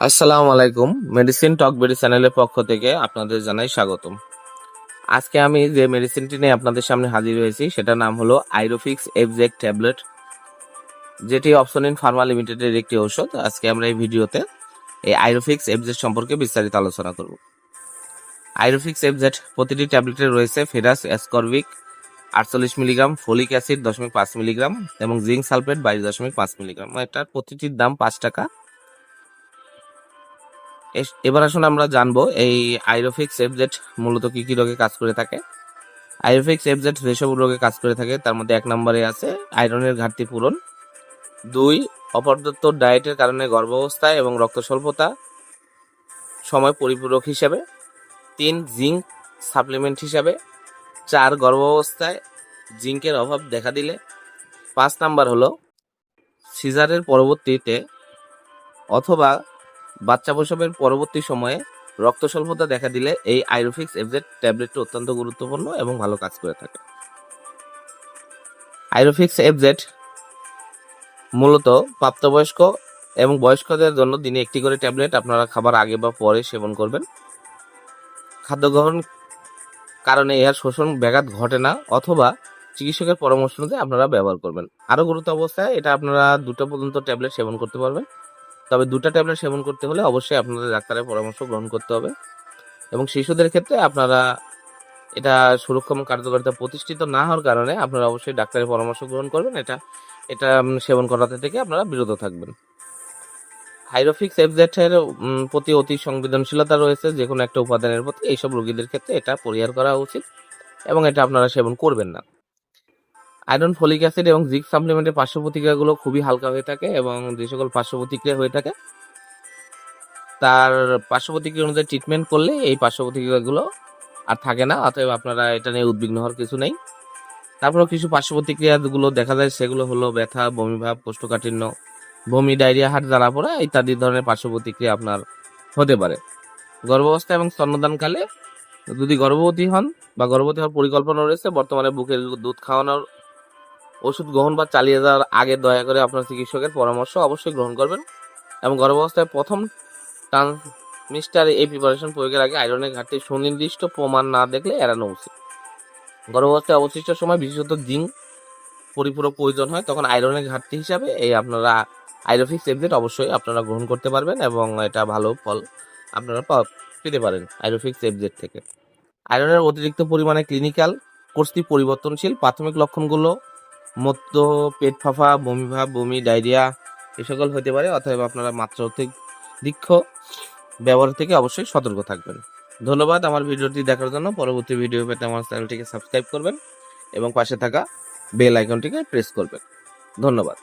আসসালামু আলাইকুম। মেডিসিন টক বেডি চ্যানেলের পক্ষ থেকে আপনাদের জানাই স্বাগতম। আজকে আমি যে মেডিসিনটি নিয়ে আপনাদের সামনে হাজির হয়েছি, সেটার নাম হলো আইরোফিক্স এফজেক ট্যাবলেট যেটি অপশন ইন ফার্মা লিমিটেডের একটি ঔষধ। আজকে আমরা এই ভিডিওতে এই আইরোফিক্স এফজেড সম্পর্কে বিস্তারিত আলোচনা করব। আইরোফিক্স এফজেড প্রতিটি ট্যাবলেটে রয়েছে ফেরাস অ্যাসকর্বিক আটচল্লিশ মিলিগ্রাম ফলিক অ্যাসিড দশমিক পাঁচ মিলিগ্রাম এবং জিঙ্ক সালফেট বাইশ দশমিক পাঁচ মিলিগ্রাম। এটার প্রতিটির দাম পাঁচ টাকা। এবার আসুন আমরা জানব, এই আইরোফিক্স এফজেড মূলত কি কি রোগে কাজ করে থাকে? আইরোফিক্স এফজেড যেসব রোগে কাজ করে থাকে, তার মধ্যে এক নম্বরে আছে আয়রনের ঘাটতি পূরণ। দুই অপর্যাপ্ত ডায়েটের কারণে গর্ভাবস্থায় এবং রক্ত স্বল্পতা সময় পরিপূরক হিসাবে। তিন, জিঙ্ক সাপ্লিমেন্ট হিসাবে। চার, গর্ভাবস্থায় জিঙ্কের অভাব দেখা দিলে। পাঁচ নাম্বার হলো, সিজারের পরবর্তীতে অথবা বাচ্চা প্রসবের পরবর্তী সময়ে রক্ত স্বল্পতা দেখা দিলে এই আইরোফিক্স এফজেড ট্যাবলেটটি অত্যন্ত গুরুত্বপূর্ণ এবং ভালো কাজ করে থাকে। আইরোফিক্স এফজেড মূলত প্রাপ্তবয়স্ক এবং বয়স্কদের জন্য দিনে একটি করে ট্যাবলেট আপনারা খাবার আগে বা পরে সেবন করবেন। খাদ্য গ্রহণ কারণে এর শোষণ ব্যাঘাত ঘটে না অথবা চিকিৎসকের পরামর্শ অনুযায়ী আপনারা ব্যবহার করবেন। আরও গুরুত্ব অবস্থায় এটা আপনারা দুটো পর্যন্ত ট্যাবলেট সেবন করতে পারবেন। তবে দুটা ট্যাবলেট সেবন করতে হলে অবশ্যই আপনাদের ডাক্তারের পরামর্শ গ্রহণ করতে হবে। এবং শিশুদের ক্ষেত্রে আপনারা এটা সুরক্ষা এবং কার্যকারিতা প্রতিষ্ঠিত না হওয়ার কারণে আপনারা অবশ্যই ডাক্তারের পরামর্শ গ্রহণ করবেন। এটা এটা সেবন করাতে থেকে আপনারা বিরত থাকবেন। হাইরোফিক্স এফজেটের প্রতি অতি সংবেদনশীলতা রয়েছে যে কোনো একটা উপাদানের প্রতি। এইসব রোগীদের ক্ষেত্রে এটা পরিহার করা উচিত এবং এটা আপনারা সেবন করবেন না। আয়রন, ফলিক অ্যাসিড এবং জিঙ্ক সাপ্লিমেন্টের পার্শ্ব প্রতিক্রিয়াগুলো খুবই হালকা হয়ে থাকে এবং যে সকল পার্শ্ব প্রতিক্রিয়া হয়ে থাকে, তার পার্শ্ব প্রতিক্রিয়া অনুযায়ী ট্রিটমেন্ট করলে এই পার্শ্ব প্রতিক্রিয়াগুলো আর থাকে না, অতএব আপনারা এটা নিয়ে উদ্বিগ্ন হওয়ার কিছু নেই। তারপরেও কিছু পার্শ্ব প্রতিক্রিয়াগুলো দেখা যায়, সেগুলো হলো ব্যথা বমিভাব কোষ্ঠকাঠিন্য, বমি, ডায়রিয়া হাট জ্বালা পড়া ইত্যাদি ধরনের পার্শ্ব প্রতিক্রিয়া আপনার হতে পারে। গর্ভাবস্থা এবং স্তন্যদানকালে যদি গর্ভবতী হন বা গর্ভবতী হওয়ার পরিকল্পনা রয়েছে, বর্তমানে বুকের দুধ খাওয়ানোর ওষুধ গ্রহণ বা চালিয়ে যাওয়ার আগে দয়া করে আপনার চিকিৎসকের পরামর্শ অবশ্যই গ্রহণ করবেন এবং গর্ভাবস্থায় প্রথম ট্রান্সমিস্টার এই প্রিপারেশন প্রয়োগের আগে আয়রনের ঘাটতি সুনির্দিষ্ট প্রমাণ না দেখলে এড়ানো উচিত। গর্ভাবস্থায় অবশিষ্ট সময় বিশেষত জিঙ্ক পরিপূরক প্রয়োজন হয়, তখন আয়রনের ঘাটতি হিসাবে এই আপনারা আইরোফিক্স ট্যাবলেট অবশ্যই আপনারা গ্রহণ করতে পারবেন এবং এটা ভালো ফল আপনারা পেতে পারেন আইরোফিক্স ট্যাবলেট থেকে। আয়রনের অতিরিক্ত পরিমাণে ক্লিনিক্যাল কোর্সটি পরিবর্তনশীল, প্রাথমিক লক্ষণগুলো মধ্য পেট ফাঁফা, বমি ভাব, বমি, ডায়রিয়া এ সকল হতে পারে অথবা আপনারা মাত্রা দীক্ষ ব্যবহার থেকে অবশ্যই সতর্ক থাকবেন। ধন্যবাদ আমার ভিডিওটি দেখার জন্য। পরবর্তী ভিডিও পেতে আমার চ্যানেলটিকে সাবস্ক্রাইব করবেন এবং পাশে থাকা বেল আইকনটিকে প্রেস করবেন। ধন্যবাদ।